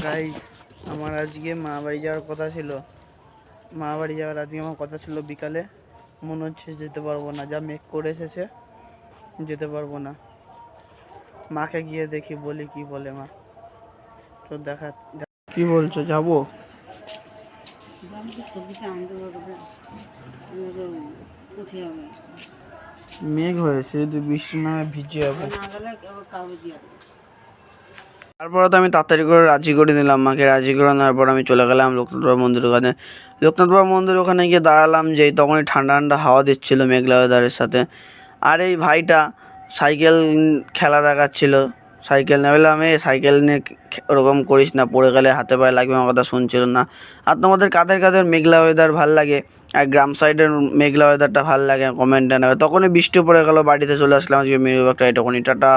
Guys আমার আজকে মা বাড়ি যাওয়ার কথা ছিল। মা বাড়ি যাওয়ার আজকে আমার কথা ছিল বিকালে। মনে হচ্ছে যেতে পারব না। যা মেঘ করে এসেছে, যেতে পারব না। মাকে গিয়ে দেখি, বলি কি বলে মা। তো দেখা, কি বলছো, যাব? মেঘ হয়েছে, যদি বৃষ্টি না ভিজে যাব। তারপরে তো আমি তাড়াতাড়ি করে রাজি করে নিলাম মাকে রাজি করে নেওয়ার পর আমি চলে গেলাম লোকনাথ বাবা মন্দির ওখানে। লোকনাথ বাবা মন্দির ওখানে গিয়ে দাঁড়ালাম যে তখনই ঠান্ডা ঠান্ডা হাওয়া দিচ্ছিল মেঘলা ওয়েদারের সাথে। আর এই ভাইটা সাইকেল খেলা দেখাচ্ছিল, সাইকেল নিয়ে বললাম, এ, সাইকেল নিয়ে ওরকম করিস না, পড়ে গেলে হাতে পায়ে লাগবে, আমার কথা শুনছিল না। আর তোমাদের কাদের কাদের মেঘলা ওয়েদার ভালো লাগে? আর গ্রাম সাইডের মেঘলা ওয়েদারটা ভালো লাগে? কমেন্টে নেবে। তখনই বৃষ্টি পড়ে গেল, বাড়িতে চলে আসলাম, আজকে মেরু একটা এটুকুনি টাটা।